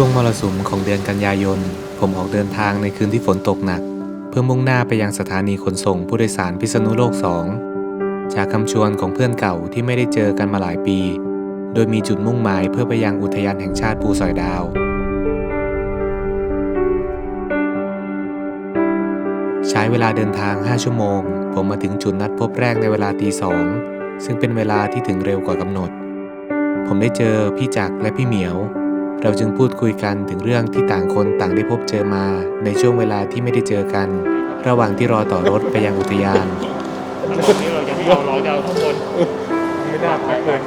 ช่วงมรสุมของเดือนกันยายน ผมออกเดินทางในคืนที่ฝนตกหนัก เพื่อมุ่งหน้าไปยังสถานีขนส่งผู้โดยสารพิษณุโลก 2 จากคำชวนของเพื่อนเก่าที่ไม่ได้เจอกันมาหลายปี โดยมีจุดมุ่งหมายเพื่อไปยังอุทยานแห่งชาติภูสอยดาว ใช้เวลาเดินทาง 5 ชั่วโมง ผมมาถึงจุดนัดพบแรกในเวลาตีสองซึ่งเป็นเวลาที่ถึงเร็วกว่ากำหนด ผมได้เจอพี่จักรและพี่เหมียว เราจึงพูดคุยกันถึงเรื่องที่ต่างคนต่างได้พบเจอมาในช่วงเวลาที่ไม่ได้เจอกัน ระหว่างที่รอต่อรถไปยังอุทยานวันนี้เราจะไม่เอาเราจะเอาข้างบนไม่น่าพักเลย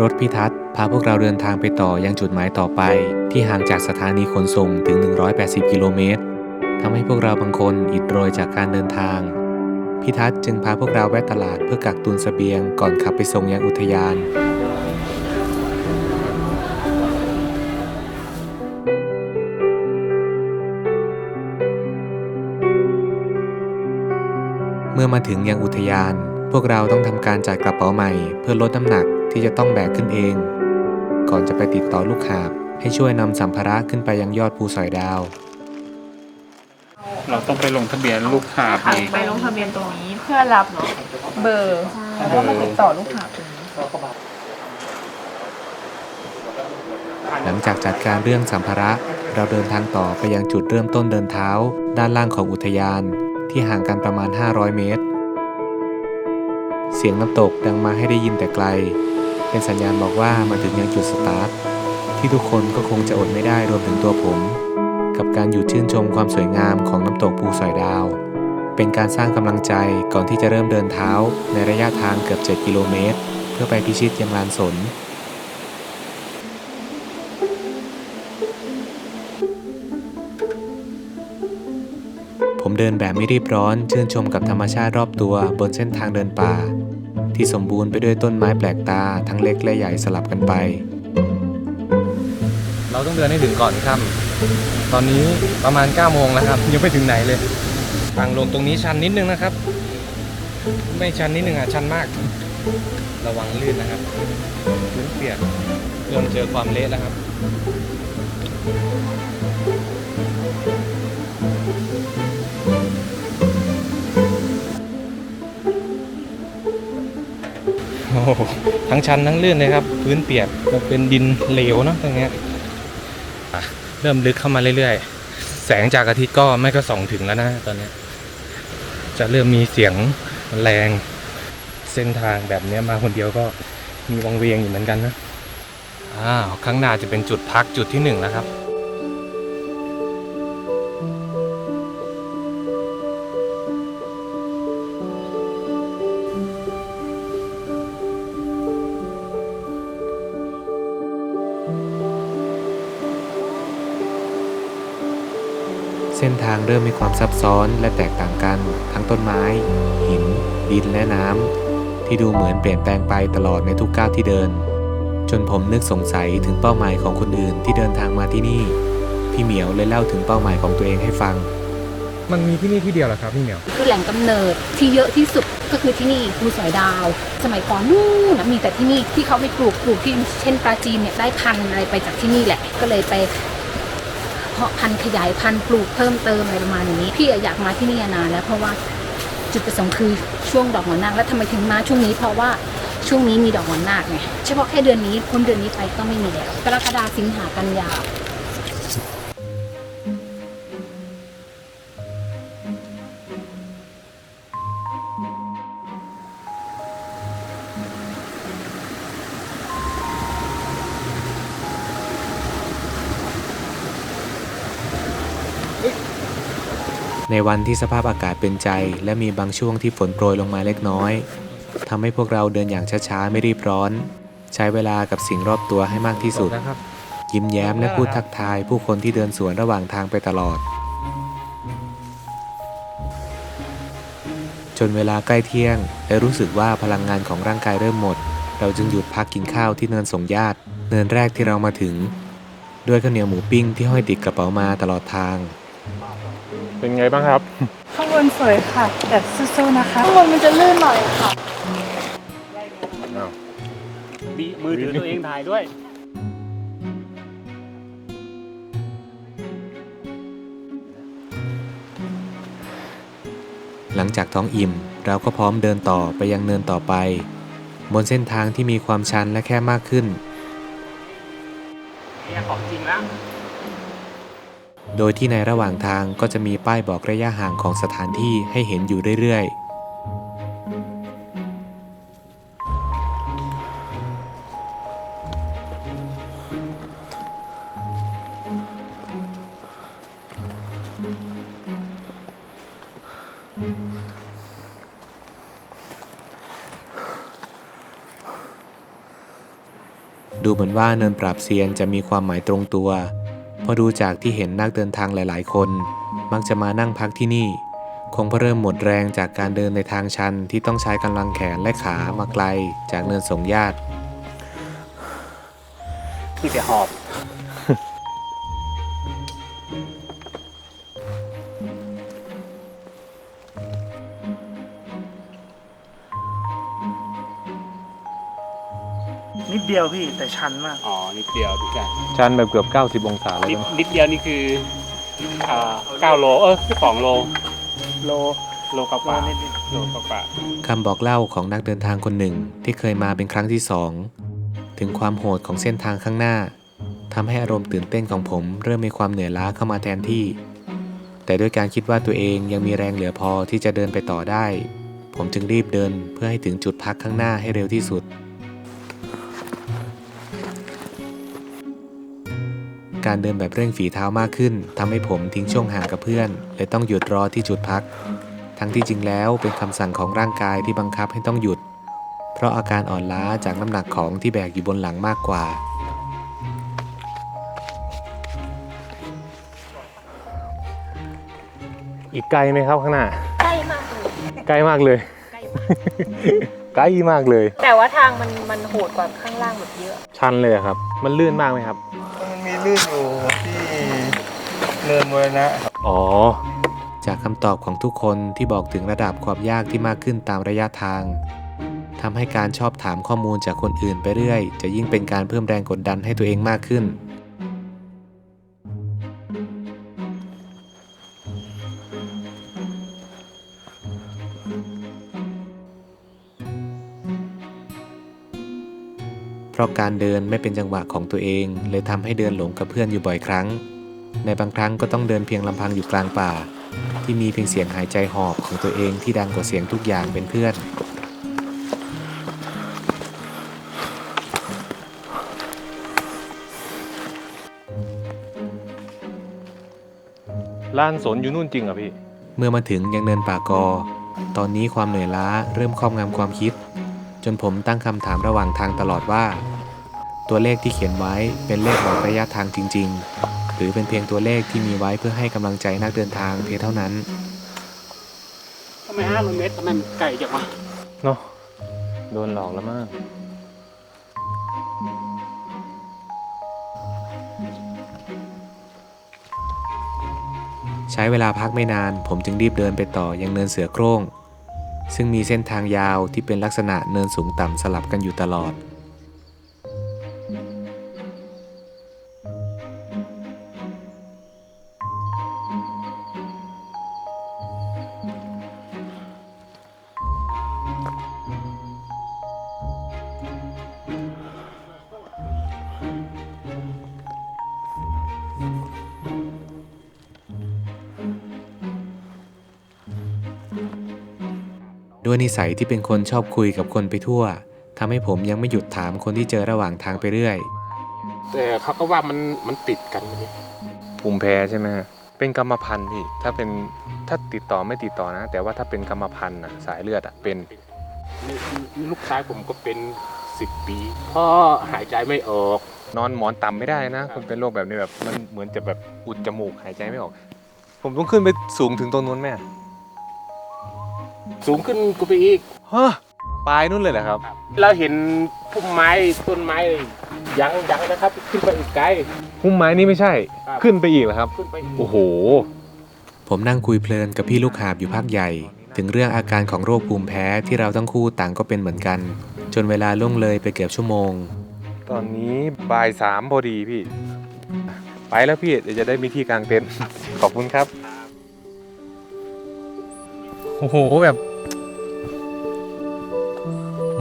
รถพิทัศน์พาพวกเราเดินทางไปต่อยังจุดหมายต่อไป ที่ห่างจากสถานีขนส่งถึง 180 กิโลเมตรทำให้พวกเราบางคนอิดโรยจากการเดินทาง พิทัศน์จึงพาพวกเราแวะตลาดเพื่อกักตุนเสบียงก่อนขับไปส่งยังอุทยาน มื่อมาถึงยังอุทยาน พวกเราต้องทำการจัดกระเป๋าใหม่ เพื่อลดน้ำหนักที่จะต้องแบกขึ้นเอง ก่อนจะไปติดต่อลูกหาบ ให้ช่วยนำสัมภาระขึ้นไปยังยอดภูสอยดาว เราต้องไปลงทะเบียนลูกค้าค่ะอีกไปลงทะเบียนตรงนี้เพื่อรับเบอร์แล้วก็มาติดต่อลูกค้าตรงนี้หลังจากจัดการเรื่องสัมภาระ เราเดินทางต่อไปยังจุดเริ่มต้นเดินเท้า ด้านล่างของอุทยาน ที่ห่างกันประมาณ 500 เมตร เสียงน้ำตกดังมาให้ได้ยินแต่ไกล เป็นสัญญาณบอกว่ามาถึงยังจุดสตาร์ทที่ทุกคนก็คงจะอดไม่ได้รวมถึงตัวผม กับการหยุดชื่นชมความสวยงามของน้ำตกภูสอยดาว เป็นการสร้างกำลังใจก่อนที่จะเริ่มเดินเท้าในระยะทางเกือบ 7 กิโลเมตร เพื่อไปพิชิตยังลานสน เดินแบบไม่รีบร้อน ชื่นชมกับธรรมชาติรอบตัวบนเส้นทางเดินป่า ที่สมบูรณ์ไปด้วยต้นไม้แปลกตาทั้งเล็กและใหญ่สลับกันไป เราต้องเดินให้ถึงก่อนค่ำตอนนี้ประมาณ9โมงแล้วครับยังไม่ถึงไหนเลยทางลงตรงนี้ชันนิดนึงนะครับ ไม่ชันนิดนึงอะชันมาก ระวังลื่นนะครับพื้นเปียกเริ่มเจอความเละแล้วครับ ทั้งชันทั้งลื่นเลยครับ พื้นเปียกมันเป็นดินเหลวเนาะตรงเนี้ยเริ่มลึกเข้ามาเรื่อยๆ แสงจากอาทิตย์ก็ไม่ก็ส่องถึงแล้วนะตอนนี้ จะเริ่มมีเสียงแรงเส้นทางแบบเนี้ยมาคนเดียวก็มีวังเวียงอยู่เหมือนกันนะอ้าวข้างหน้าจะเป็นจุดพักจุดที่หนึ่งแล้วครับางเริ่มมีความซับซ้อนและแตกต่างกัน ทั้งต้นไม้ หิน ดินและน้ำที่ดูเหมือนเปลี่ยนแปลงไปตลอดในทุกก้าวที่เดิน จนผมนึกสงสัยถึงเป้าหมายของคนอื่นที่เดินทางมาที่นี่ พี่เหมียวเลยเล่าถึงเป้าหมายของตัวเองให้ฟัง มันมีที่นี่ที่เดียวเหรอครับพี่เหมียว คือแหล่งกำเนิดที่เยอะที่สุดก็คือที่นี่ภูสอยดาว สมัยก่อนนู่นนะมีแต่ที่นี่ที่เขาไปปลูกปลูกที่เช่นปลาจีนเนี่ยได้พันธุ์อะไรไปจากที่นี่แหละ ก็เลยไป เพาะพันธุ์ขยายพันธุ์ปลูกเพิ่มเติมอะไรประมาณนี้ พี่อยากมาที่นี่นานแล้วเพราะว่าจุดประสงค์คือช่วงดอกหัวนาคแล้วทำไมถึงมาช่วงนี้เพราะว่าช่วงนี้มีดอกหัวนาคไงเฉพาะแค่เดือนนี้พ้นเดือนนี้ไปก็ไม่มีแล้วกรกฎาสิงหากันยา วันที่สภาพอากาศเป็นใจ และมีบางช่วงที่ฝนโปรยลงมาเล็กน้อยทำให้พวกเราเดินอย่างช้าๆ ไม่รีบร้อน ใช้เวลากับสิ่งรอบตัวให้มากที่สุด ยิ้มแย้มและพูดทักทายผู้คนที่เดินสวนระหว่างทางไปตลอด จนเวลาใกล้เที่ยง และรู้สึกว่าพลังงานของร่างกายเริ่มหมด เราจึงหยุดพักกินข้าวที่เนินสงญาติเนินแรกที่เรามาถึง ด้วยข้าวเหนียวหมูปิ้งที่ห้อยติดกระเป๋ามาตลอดทาง เป็นไงบ้างครับ ข้างบนสวยค่ะ แต่สู้ๆนะคะ ข้างบนมันจะลื่นหน่อยค่ะมีมือถือตัวเองถ่ายด้วย หลังจากท้องอิ่ม เราก็พร้อมเดินต่อไปยังเนินต่อไป บนเส้นทางที่มีความชันและแคบมากขึ้น โดยที่ในระหว่างทางก็จะมีป้ายบอกระยะห่างของสถานที่ให้เห็นอยู่เรื่อยๆดูเหมือนว่าเนินปราบเซียนจะมีความหมายตรงตัว ราะดูจากที่เห็นนักเดินทางหลาย ๆ คน มักจะมานั่งพักที่นี่ คงเพราะเริ่มหมดแรงจากการเดินในทางชันที่ต้องใช้กำลังแขนและขามาไกลจากเนินสงญาติพี่จะหอบ เดียวพี่แต่ชันมาก อ๋อ นิดเดียวดูกัน ชันแบบเกือบ 90 องศาเลยนิดนะนิดเดียวนี่คืออ่าเก้าโล เออสองโล โลโลกับว่าโลนิดโลกับว่าคำบอกเล่าของนักเดินทางคนหนึ่งที่เคยมาเป็นครั้งที่สอง ถึงความโหดของเส้นทางข้างหน้าทำให้อารมณ์ตื่นเต้นของผมเริ่มมีความเหนื่อยล้าเข้ามาแทนที่ แต่ด้วยการคิดว่าตัวเองยังมีแรงเหลือพอที่จะเดินไปต่อได้ ผมจึงรีบเดินเพื่อให้ถึงจุดพักข้างหน้าให้เร็วที่สุด การเดินแบบเร่งฝีเท้ามากขึ้นทำให้ผมทิ้งช่วงห่างกับเพื่อนเลยต้องหยุดรอที่จุดพัก ทั้งที่จริงแล้วเป็นคำสั่งของร่างกายที่บังคับให้ต้องหยุด เพราะอาการอ่อนล้าจากน้ำหนักของที่แบกอยู่บนหลังมากกว่า อีกไกลไหมครับข้างหน้า ใกล้มากเลย ใกล้มากเลย ใกล้มาก ใกล้มากเลย แต่ว่าทางมันมันโหดกว่าข้างล่างแบบเยอะ ชันเลยอะครับ มันลื่นมากไหมครับ มันมีลื่นอยู่ที่เนินมรณะอ๋อ จากคำตอบของทุกคนที่บอกถึงระดับความยากที่มากขึ้นตามระยะทางทำให้การชอบถามข้อมูลจากคนอื่นไปเรื่อย จะยิ่งเป็นการเพิ่มแรงกดดันให้ตัวเองมากขึ้น ราะการเดินไม่เป็นจังหวะของตัวเอง เลยทำให้เดินหลงกับเพื่อนอยู่บ่อยครั้ง ในบางครั้งก็ต้องเดินเพียงลำพังอยู่กลางป่า ที่มีเพียงเสียงหายใจหอบของตัวเองที่ดังกว่าเสียงทุกอย่างเป็นเพื่อน ล้านสนอยู่นู่นจริงเหรอพี่ เมื่อมาถึงยังเนินป่ากอ ตอนนี้ความเหนื่อยล้าเริ่มครอบงำความคิดจ นผมตั้งคำถามระหว่างทางตลอดว่า ตัวเลขที่เขียนไว้เป็นเลขบอกระยะทางจริง ๆ หรือเป็นเพียงตัวเลขที่มีไว้เพื่อให้กำลังใจนักเดินทางเพียงเท่านั้นทำไมห้าร้อยเมตรทำไมมันไกลจังวะเนาะโดนหลอกแล้วมากเใช้เวลาพักไม่นาน ผมจึงรีบเดินไปต่อยังเนินเสือโคร่ง ซึ่งมีเส้นทางยาวที่เป็นลักษณะเนินสูงต่ำสลับกันอยู่ตลอด ด้วยนิสัยที่เป็นคนชอบคุยกับคนไปทั่วทำให้ผมยังไม่หยุดถามคนที่เจอระหว่างทางไปเรื่อย แต่เขาก็ว่ามันมันติดกันนี่ภูมิแพ้ใช่ไหมฮะเป็นกรรมพันธุ์พี่ ถ้าเป็นถ้าติดต่อไม่ติดต่อนะ แต่ว่าถ้าเป็นกรรมพันธุ์นะสายเลือดอะเป็นนี่ลูกชายผมก็เป็นสิบปีพ่อหายใจไม่ออก นอนหมอนต่ำไม่ได้นะคนเป็นโรคแบบนี้แบบมันเหมือนจะแบบอุดจมูกหายใจไม่ออก ผมต้องขึ้นไปสูงถึงตรงนู้นแม่ สูงขึ้นก็ไปอีก ฮะปลายนู้นเลยเหรอครับ เราเห็นพุ่มไม้ต้นไม้ยังยังนะครับ ขึ้นไปอีกไกล พุ่มไม้นี่ไม่ใช่ ครับ ขึ้นไปอีกเหรอครับ ขึ้นไปอีก โอ้โห ผมนั่งคุยเพลินกับพี่ลูกหาบอยู่พักใหญ่ ถึงเรื่องอาการของโรคภูมิแพ้ที่เราทั้งคู่ต่างก็เป็นเหมือนกัน จนเวลาล่วงเลยไปเกือบชั่วโมง ตอนนี้บ่ายสามพอดีพี่ ไปแล้วพี่ เดี๋ยวจะได้มีที่กลางเต็นท์ ขอบคุณครับ โอ้โหแบบ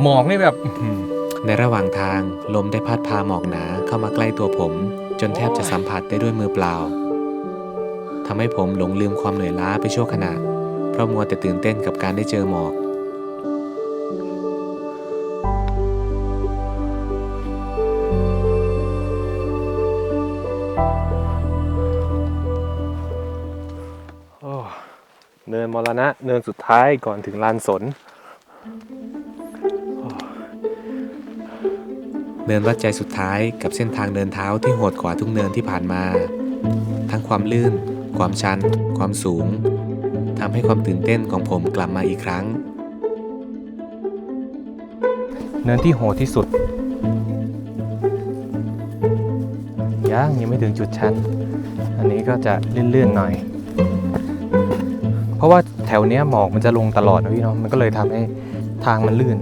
หมอกนี่แบบ ในระหว่างทางลมได้พัดพาหมอกหนาเข้ามาใกล้ตัวผม จนแทบจะสัมผัสได้ด้วยมือเปล่าทำให้ผมหลงลืมความเหนื่อยล้าไปชั่วขณะ เพราะมัวแต่ตื่นเต้นกับการได้เจอหมอก นินมรณะเนินสุดท้ายก่อนถึงลานสน เนินวัดใจสุดท้ายกับเส้นทางเดินเท้าที่โหดกว่าทุกเนินที่ผ่านมา ทั้งความลื่น ความชัน ความสูงทำให้ความตื่นเต้นของผมกลับมาอีกครั้ง เนินที่โหดที่สุดยังยังไม่ถึงจุดชัน อันนี้ก็จะเลื่อนๆหน่อย เพราะว่าแถวเนี้ยหมอกมันจะลงตลอดนะพี่เนาะมันก็เลยทำให้ทางมันลื่น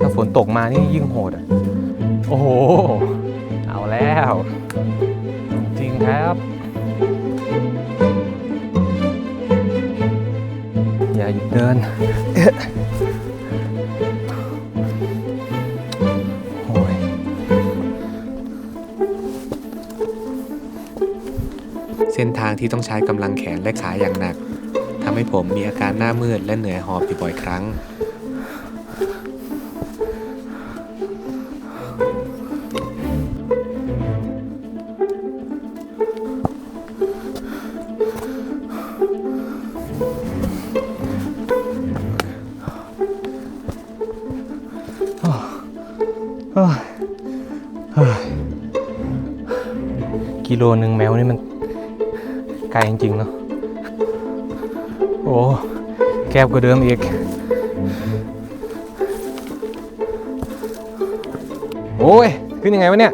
ถ้าฝนตกมานี่ยิ่งโหดอะโอ้โห เอาแล้ว จริงครับ อย่าหยุดเดินางที่ต้องใช้กำลังแขนและขาอย่างหนักทำให้ผมมีอาการหน้ามืดและเหนื่อยหอบอยู่บ่อยครั้งเฮ้ยเฮ้ยกิโลหนึ่งแมวนี่มัน ไกลจริงๆเนาะโอ้แคบกว่าเดิมอีก โอ้ย ขึ้นยังไงวะเนี่ย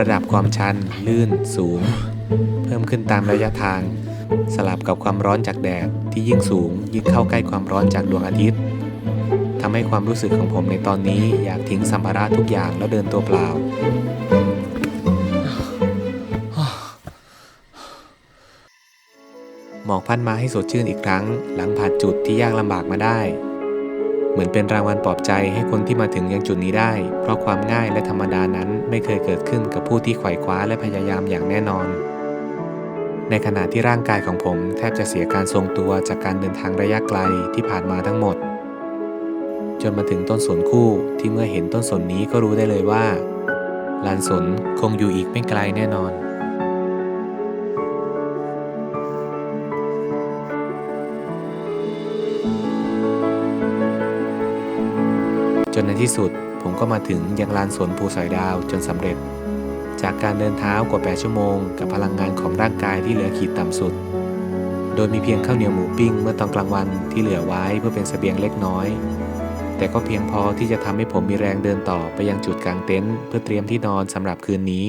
ระดับความชัน ลื่น สูง เพิ่มขึ้นตามระยะทาง สลับกับความร้อนจากแดดที่ยิ่งสูง ยิ่งเข้าใกล้ความร้อนจากดวงอาทิตย์ทำให้ความรู้สึกของผมในตอนนี้อยากทิ้งสัมภาระทุกอย่างแล้วเดินตัวเปล่า หมอกพัดมาให้สดชื่นอีกครั้ง หลังผ่านจุดที่ยากลำบากมาได้ เหมือนเป็นรางวัลปลอบใจให้คนที่มาถึงยังจุดนี้ได้ เพราะความง่ายและธรรมดานั้นไม่เคยเกิดขึ้นกับผู้ที่ไขว่คว้าและพยายามอย่างแน่นอน ในขณะที่ร่างกายของผมแทบจะเสียการทรงตัวจากการเดินทางระยะไกลที่ผ่านมาทั้งหมด จนมาถึงต้นสนคู่ที่เมื่อเห็นต้นสนนี้ก็รู้ได้เลยว่าลานสนคงอยู่อีกไม่ไกลแน่นอน นในที่สุดผมก็มาถึงยังลานสวนภูสอยดาวจนสำเร็จ จากการเดินเท้ากว่า 8 ชั่วโมง กับพลังงานของร่างกายที่เหลือขีดต่ำสุด โดยมีเพียงข้าวเหนียวหมูปิ้งเมื่อตอนกลางวันที่เหลือไว้เพื่อเป็นเสบียงเล็กน้อย แต่ก็เพียงพอที่จะทำให้ผมมีแรงเดินต่อไปยังจุดกลางเต็นท์เพื่อเตรียมที่นอนสำหรับคืนนี้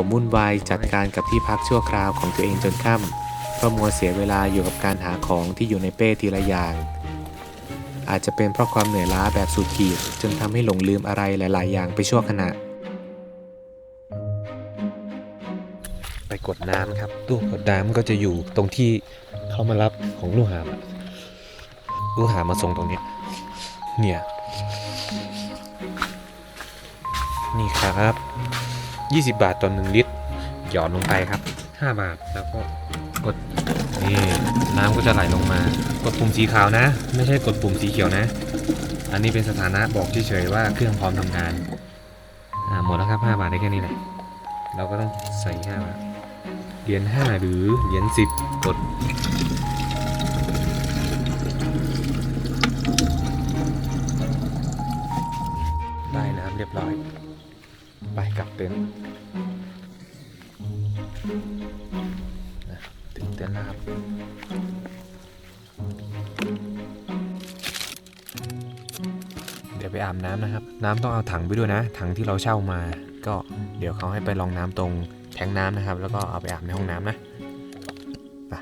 ผมวุ่นวายจัดการกับที่พักชั่วคราวของตัวเองจนค่ำเพราะมัวเสียเวลาอยู่กับการหาของที่อยู่ในเป้ทีละอย่าง อาจจะเป็นเพราะความเหนื่อยล้าแบบสุดขีดจนทำให้หลงลืมอะไรหลาย ๆ อย่างไปชั่วขณะ ไปกดน้ำครับตู้กดน้ำก็จะอยู่ตรงที่เขามารับของลูกหาบอะลูกหามาส่งตรงนี้ เนี่ย นี่ครับ 20 บาทต่อ1ลิตร หยอดลงไปครับ 5 บาทแล้วก็กดนี่น้ำก็จะไหลลงมา กดปุ่มสีขาวนะ ไม่ใช่กดปุ่มสีเขียวนะ อันนี้เป็นสถานะบอกเฉยๆว่าเครื่องพร้อมทำงานอ่าหมดแล้วครับ 5 บาทได้แค่นี้แหละเราก็ต้องใส่5บาทเหรียญ5หรือเหรียญ10 กดได้น้ำเรียบร้อย ไปกลับเต็นท์นะถึงเต็นท์แล้วครับเดี๋ยวไปอาบน้ำนะครับ น้ำต้องเอาถังไปด้วยนะ ถังที่เราเช่ามา ก็เดี๋ยวเขาให้ไปลองน้ำตรงแทงน้ำนะครับ แล้วก็เอาไปอาบในห้องน้ำนะ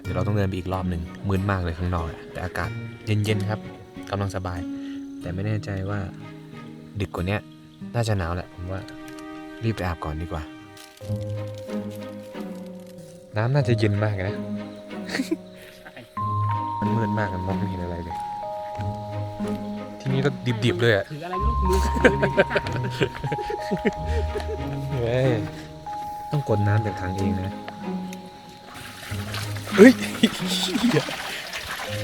เดี๋ยวเราต้องเดินไปอีกรอบหนึ่งมืดมากเลยข้างนอกแต่อากาศเย็นๆครับกำลังสบาย แต่ไม่แน่ใจว่าดึกกว่านี้น่าจะหนาวแหละผมว่า รีบไปอาบก่อนดีกว่า น้ำน่าจะเย็นมากนะ มันมืดมากมันมองไม่เห็นอะไรเลย ที่นี่ก็ดิบๆเลยอะถืออะไรไม่รู้มือเว้ยต้องกดน้ำจากถังเองนะเฮ้ย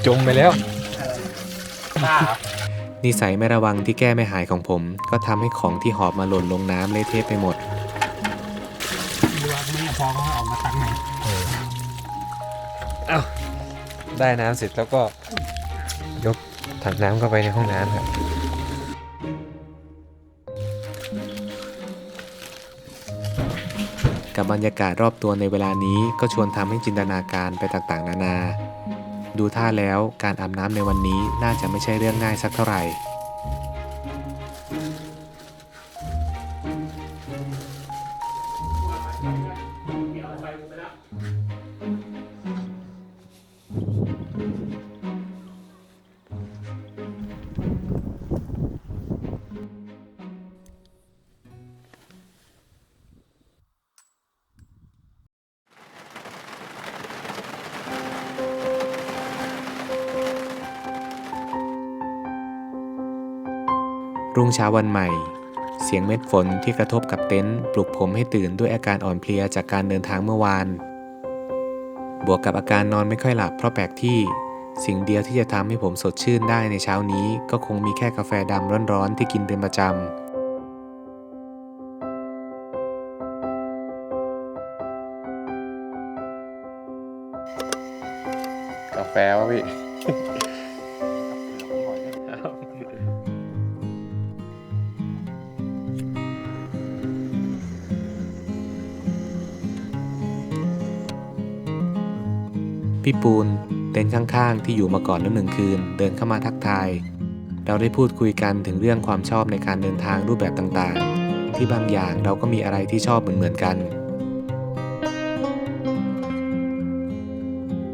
จมไปแล้วบ้า นิสัยไม่ระวังที่แก้ไม่หายของผม ก็ทำให้ของที่หอบมาหล่นลงน้ำเละเทะไปหมด ดูว่าไม่พอเขาออกมาตักใหม่ได้น้ำเสร็จแล้วก็ยกถังน้ำเข้าไปในห้องน้ำครับ กับบรรยากาศรอบตัวในเวลานี้ก็ชวนทำให้จินตนาการไปต่างๆ นานา ดูท่าแล้วการอาบน้ำในวันนี้น่าจะไม่ใช่เรื่องง่ายสักเท่าไหร่ รุ่งเช้าวันใหม่ เสียงเม็ดฝนที่กระทบกับเต็นท์ปลุกผมให้ตื่นด้วยอาการอ่อนเพลียจากการเดินทางเมื่อวาน บวกกับอาการนอนไม่ค่อยหลับเพราะแปลกที่ สิ่งเดียวที่จะทำให้ผมสดชื่นได้ในเช้านี้ ก็คงมีแค่กาแฟดำร้อนๆที่กินเป็นประจำกาแฟวะพี่ พี่ปูนเต็นท์ข้างๆ ที่อยู่มาก่อนแล้วหนึ่งคืน เดินเข้ามาทักทาย เราได้พูดคุยกันถึงเรื่องความชอบในการเดินทางรูปแบบต่างๆ ที่บางอย่างเราก็มีอะไรที่ชอบเหมือนๆกัน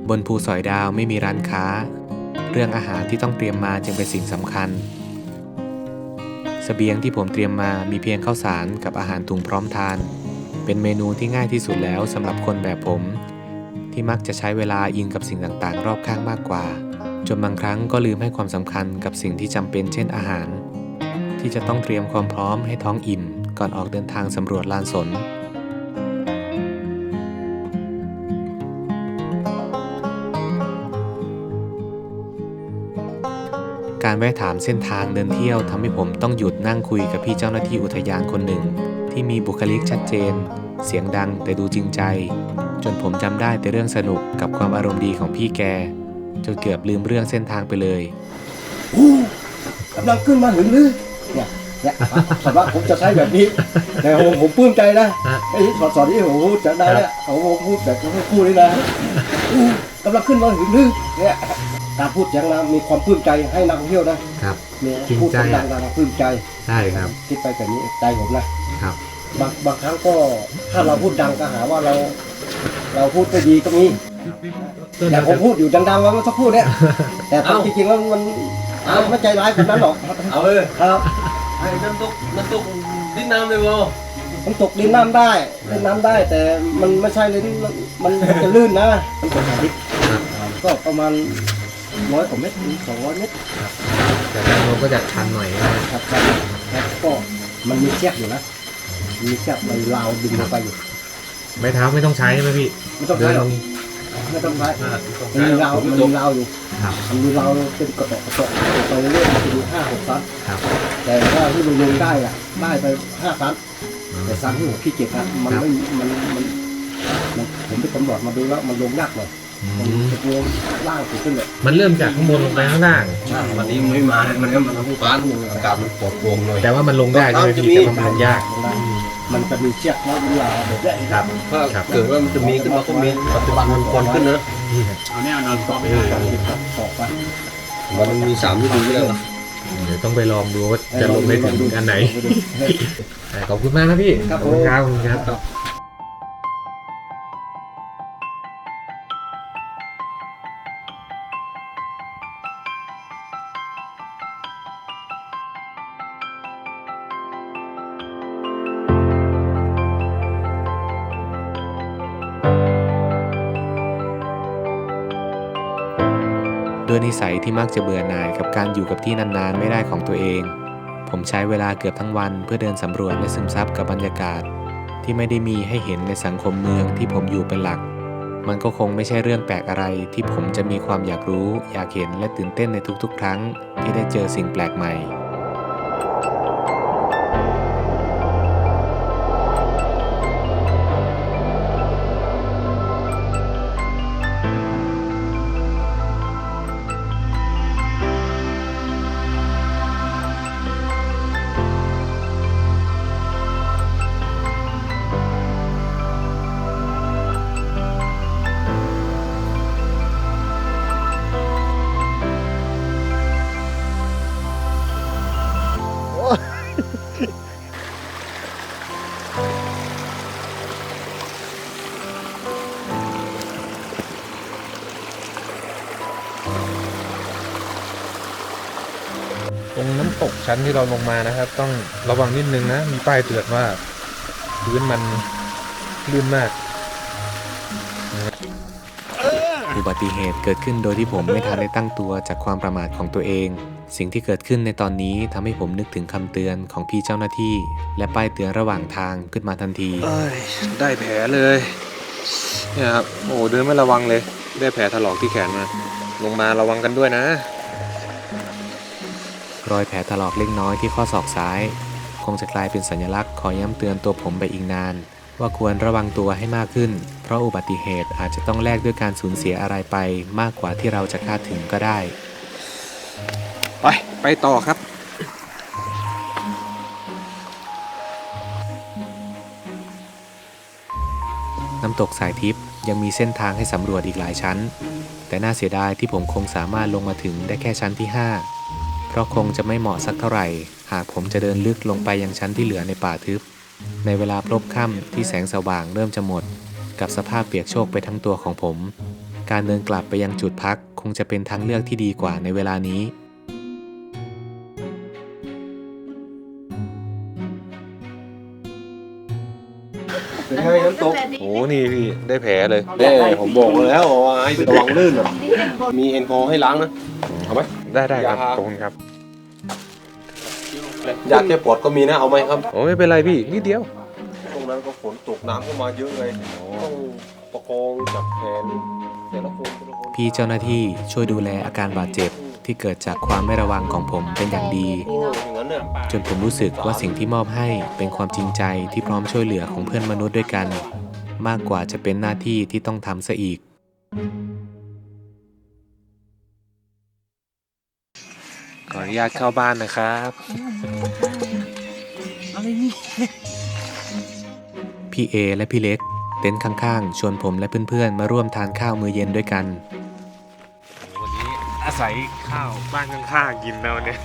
บนภูสอยดาวไม่มีร้านค้า เรื่องอาหารที่ต้องเตรียมมาจึงเป็นสิ่งสำคัญสเสบียงที่ผมเตรียมมามีเพียงข้าวสารกับอาหารถุงพร้อมทาน เป็นเมนูที่ง่ายที่สุดแล้วสำหรับคนแบบผม ที่มักจะใช้เวลาอิงกับสิ่งต่างๆ รอบข้างมากกว่า จนบางครั้งก็ลืมให้ความสำคัญกับสิ่งที่จำเป็นเช่นอาหาร ที่จะต้องเตรียมความพร้อมให้ท้องอิ่ม ก่อนออกเดินทางสำรวจลานสนการแวะถามเส้นทางเดินเที่ยวทำให้ผมต้องหยุดนั่งคุยกับพี่เจ้าหน้าที่อุทยานคนหนึ่ง ที่มีบุคลิกชัดเจน เสียงดังแต่ดูจริงใจ จนผมจำได้แต่เรื่องสนุกกับความอารมณ์ดีของพี่แก จนเกือบลืมเรื่องเส้นทางไปเลยกำลังขึ้นมาถึงหรือเนี่ยเนี่ยสำหรับผมจะใช้แบบนี้ แต่ผมผมปลื้มใจนะไอ้สอนสอนที่ผมพูดจะได้แล้วผมพูดแบบผมพูดนี่นะอู้กำลังขึ้นมาถึงหรือเนี่ยการพูดอย่างนั้นมีความปลื้มใจให้นักท่องเที่ยวนะครับเนี่ยจริงพูดใจดัอะงๆนะปลื้มใจใช่ครับคิดไปแบบนี้ใจผมนะครับบางบางครั้งก็ถ้าเราพูดดังก็หาว่าเรา เราพูดไม่ดีก็มีอย่างผมพูดอยู่ดังๆแล้วมันสักพูดเนี่ยแต่ความจริงๆแล้วมันมันไม่ใจร้ายคนนั้นหรอกเอาเลยครับไอ้น้ำตกน้ำตกดินน้ำเลยบ่มันตกดินน้ำได้เล่นน้ำได้ แต่มันไม่ใช่เลยมันมันมันจะลื่นนะมันตกดิบก็ประมาณร้อยกว่าเมตรถึงสองร้อยเมตรแต่ด้านโน้นก็จะชันหน่อยนะครับครับครับก็มันมีเชือกอยู่นะมีเชือกในราวดึงลงไปอยู่ ไม้เท้าไม่ต้องใช้ใช่ไหมพี่ไม่ต้องเดิใช้นหรลอกงไม่ต้องใช้มันมีราวมันมีราวอยู่ครับมันมีราวเป็นกระตอกกระตอกไปเรื่อยๆมันจะมีห้าหกซันครับแต่ว่าที่มันลงได้อะได้ไปห้าซันแต่ซันที่ผมขี้เกียจอะมันไม่มันมันมันผมไปตำรวจมาดูแล้วมันลงยากหน่อยมันจะลงล่างสุดขึ้นเลยมันเริ่มจากข้างบนลงไปข้างล่างวันนี้ไม่มาเนี่ยมันก็มันต้องการอากาศมันปลอดโปร่งหน่อยแต่ว่ามันลงได้ใช่ไหมพี่แต่ว่ามันลงยากลงได้ มันจะมีเชือกแล้วเวลาแบบนี้ครับถ้าเกิดว่ามันจะมีขึ้นมาก็มีปัจจุบันมันคนขึ้นนะต่อไปต่อไปมันมีสามฤดูแล้วนะเดี๋ยวต้องไปลองดูว่าจะลงได้ถึงอันไหนขอบคุณมากนะพี่ครับขอบคุณผมครับขอบคุณครับ ที่มักจะเบื่อหน่ายกับการอยู่กับที่นานๆ ไม่ได้ของตัวเอง ผมใช้เวลาเกือบทั้งวันเพื่อเดินสำรวจและซึมซับกับบรรยากาศ ที่ไม่ได้มีให้เห็นในสังคมเมืองที่ผมอยู่เป็นหลัก มันก็คงไม่ใช่เรื่องแปลกอะไรที่ผมจะมีความอยากรู้ อยากเห็นและตื่นเต้นในทุกๆ ครั้ง ที่ได้เจอสิ่งแปลกใหม่ ชั้นที่เราลงมานะครับ ต้องระวังนิดนึงนะ มีป้ายเตือนว่าพื้นมันลื่นมากอุบัติเหตุเกิดขึ้นโดยที่ผมไม่ทันได้ตั้งตัวจากความประมาทของตัวเอง สิ่งที่เกิดขึ้นในตอนนี้ทำให้ผมนึกถึงคำเตือนของพี่เจ้าหน้าที่ และป้ายเตือนระหว่างทางขึ้นมาทันทีเอ้ยได้แผลเลยเนี่ยครับโอ้เดินไม่ระวังเลย ได้แผลถลอกที่แขนมา ลงมาระวังกันด้วยนะ รอยแผลถลอกเล็กน้อยที่ข้อศอกซ้าย คงจะกลายเป็นสัญลักษณ์ขอย้ำเตือนตัวผมไปอีกนาน ว่าควรระวังตัวให้มากขึ้น เพราะอุบัติเหตุอาจจะต้องแลกด้วยการสูญเสียอะไรไป มากกว่าที่เราจะคาดถึงก็ได้ ไป ไปต่อครับ น้ำตกสายทิพย์ยังมีเส้นทางให้สำรวจอีกหลายชั้น แต่น่าเสียดายที่ผมคงสามารถลงมาถึงได้แค่ชั้นที่ 5 เพราะคงจะไม่เหมาะสักเท่าไหร่ หากผมจะเดินลึกลงไปยังชั้นที่เหลือในป่าทึบ ในเวลาพลบค่ำที่แสงสว่างเริ่มจะหมด กับสภาพเปียกโชกไปทั้งตัวของผม การเดินกลับไปยังจุดพักคงจะเป็นทางเลือกที่ดีกว่าในเวลานี้เป็นไงน้ำตกโอ้อ้นี่พี่ได้แผลเลยเอ้ผมบอกแล้วว่าให้ระวังลื่นอะ มีแอลกอฮอล์ให้ล้างนะเอา ไหมได้ได้ครับยาขอบคุณครับ ยาแก้ปวดก็มีนะเอาไหมครับโอ้ไม่เป็นไรพี่ นิดเดียวตรงนั้นก็ฝนตกน้ำเข้ามาเยอะเลยต้องประคองจับแขนแต่ละคนแต่ละคนพี่เจ้าหน้าที่ช่วยดูแลอาการบาดเจ็บที่เกิดจากความไม่ระวังของผมเป็นอย่างดีโอ้อย่างนั้นเนี่ยจนผมรู้สึกว่าสิ่งที่มอบให้เป็นความจริงใจที่พร้อมช่วยเหลือของเพื่อนมนุษย์ด้วยกัน มากกว่าจะเป็นหน้าที่ที่ต้องทำซะอีก ขออนุญาตเข้าบ้านนะครับ พี่เอและพี่เล็ก เต็นท์ข้างๆ ชวนผมและเพื่อนๆ มาร่วมทานข้าวมื้อเย็นด้วยกัน วันนี้อาศัยข้าวบ้านข้างๆกินแล้วเนี่ย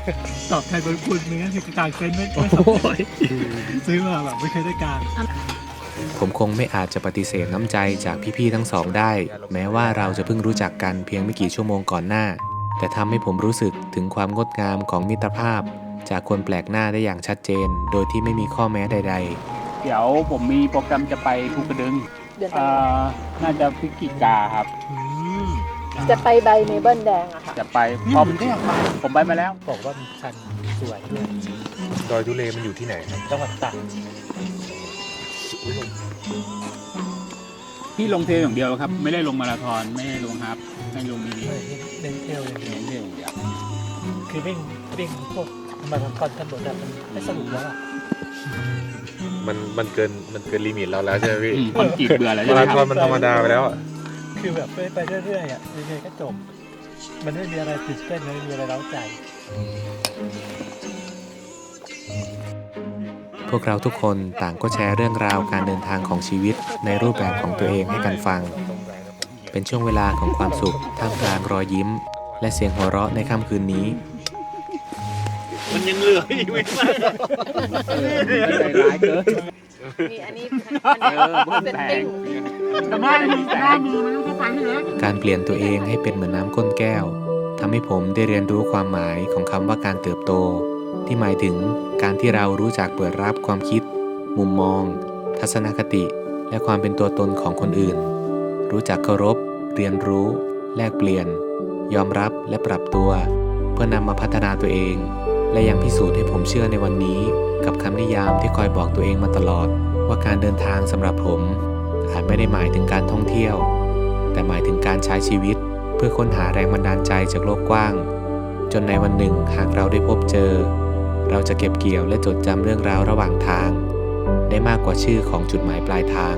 ตอบแทนบุญคุณมึงก็คือกางเต็นท์ไม่ไม่สบายซื้อมาแบบไม่เคยได้กางผมคงไม่อาจจะปฏิเสธน้ำใจจากพี่ๆทั้งสองได้ แม้ว่าเราจะเพิ่งรู้จักกันเพียงไม่กี่ชั่วโมงก่อนหน้า แต่ทำให้ผมรู้สึกถึงความงดงามของมิตรภาพ จากคนแปลกหน้าได้อย่างชัดเจน โดยที่ไม่มีข้อแม้ใดๆเดี๋ยวผมมีโปรแกรมจะไปภูกระดึงเอ่อน่าจะพฤศจิกาครับ จะไปใบเมเบิลแดงอะค่ะ จะไปพอผมก็อยากไปผมไปมาแล้ว บอกว่ามีชันสวยด้วยดอยทุเลมันอยู่ที่ไหนครับจังหวัดตาก พี่ลงเทรลอย่างเดียวครับ ไม่ได้ลงมาราธอนไม่ได้ลงฮาล์ฟไม่ได้ลงมินิเล่นเที่ยวอย่างลเดียวงเทรลอย่างเดียวคือวิ่งวิ่งพวกมาราธอนถนนแบบมันไม่สนุกแล้วอะมันมันเกินมันเกินลิมิตเราแล้วใช่ไหมพี่อืมคนจีบเบื่อแล้วใช่มาไหมราคธอรันบมันธรรมดาไปแล้วอะคือแบบไปไปเรื่อยๆอะเรื่อยๆก็จบ มันไม่มีอะไรตื่นเต้นไม่มีอะไรเร้าใจพ วกเราทุกคนต่างก็แชร์เรื่องราวการเดินทางของชีวิตในรูปแบบของตัวเองให้กันฟัง เป็นช่วงเวลาของความสุขท่ามกลางรอยยิ้ม และเสียงหัวเราะในค่ำคืนนี้ใจร้ายเกินนี่อันนี้เออเบิ้ลแตกแต่หน้ามือหน้ามือมันต้องเข้าไปให้เลยการเปลี่ยนตัวเองให้เป็นเหมือนน้ำก้นแก้วทำให้ผมได้เรียนรู้ความหมายของคำว่าการเติบโต ที่หมายถึงการที่เรารู้จักเปิดรับความคิด มุมมอง ทัศนคติ และความเป็นตัวตนของคนอื่น รู้จักเคารพ เรียนรู้ แลกเปลี่ยน ยอมรับและปรับตัว เพื่อนำมาพัฒนาตัวเอง และยังพิสูจน์ให้ผมเชื่อในวันนี้ กับคำนิยามที่คอยบอกตัวเองมาตลอด ว่าการเดินทางสำหรับผม อาจไม่ได้หมายถึงการท่องเที่ยว แต่หมายถึงการใช้ชีวิต เพื่อค้นหาแรงบันดาลใจจากโลกกว้าง จนในวันหนึ่งหากเราได้พบเจอ เราจะเก็บเกี่ยวและจดจำเรื่องราวระหว่างทาง ได้มากกว่าชื่อของจุดหมายปลายทาง